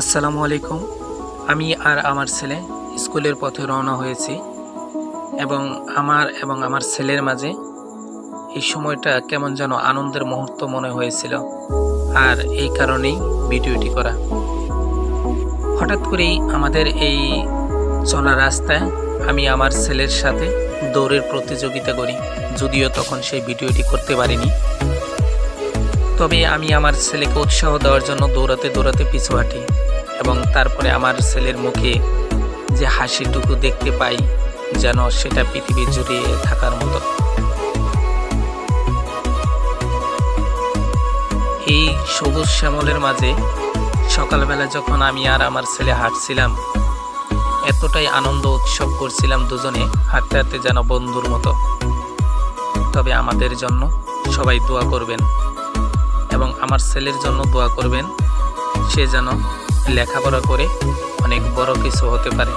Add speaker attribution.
Speaker 1: আসসালামু আলাইকুম। আমি আর আমার ছেলে স্কুলের পথে রওনা হয়েছি এবং আমার এবং আমার ছেলের মাঝে এই সময়টা কেমন যেন আনন্দের মুহূর্ত মনে হয়েছিল আর এই কারণেই ভিডিওটি করা। হঠাৎ করেই আমাদের এই চলা রাস্তায় আমি আমার ছেলের সাথে দৌড়ের প্রতিযোগিতা করি, যদিও তখন সেই ভিডিওটি করতে পারিনি। তবে আমি আমার ছেলেকে উৎসাহ দেওয়ার জন্য দৌড়াতে দৌড়াতে পিছু হাঁটি এবং তারপরে আমার ছেলের মুখে যে হাসিটুকু দেখতে পাই যেন সেটা পৃথিবী জুড়ে থাকার মতো। এই সবুজ শ্যামলের মাঝে সকালবেলা যখন আমি আর আমার ছেলে হাঁটছিলাম, এতটাই আনন্দ উৎসব করছিলাম দুজনে হাঁটতে হাঁটতে যেন বন্ধুর মতো। তবে আমাদের জন্য সবাই দোয়া করবেন। আমার ছেলের জন্য দোয়া করবেন। সে যেন লেখাপড়া করে অনেক বড় কিছু হতে পারে।